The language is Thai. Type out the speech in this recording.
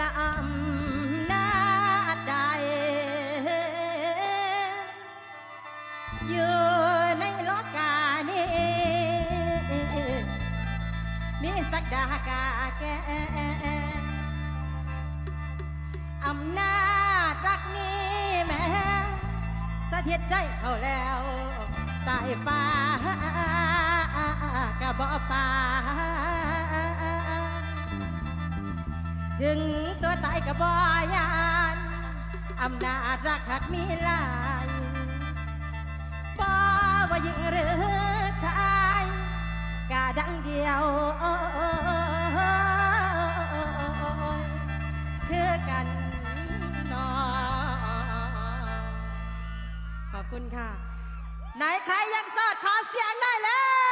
ลำหน้าจใด อยู่ในโลกานี้มีสักดากาแก่อำนาจรักนี้แม้สะเทิดใจเขาแล้วสายฟ้ากระบอกป่า ถึงตัวตายกับบอยานอำนาจรักหักมีลายบอว่ายิงหรือชายกาดังเดียวคือกันนอขอบคุณค่ะ ไหนใครยังสอดขอเสียงได้เลย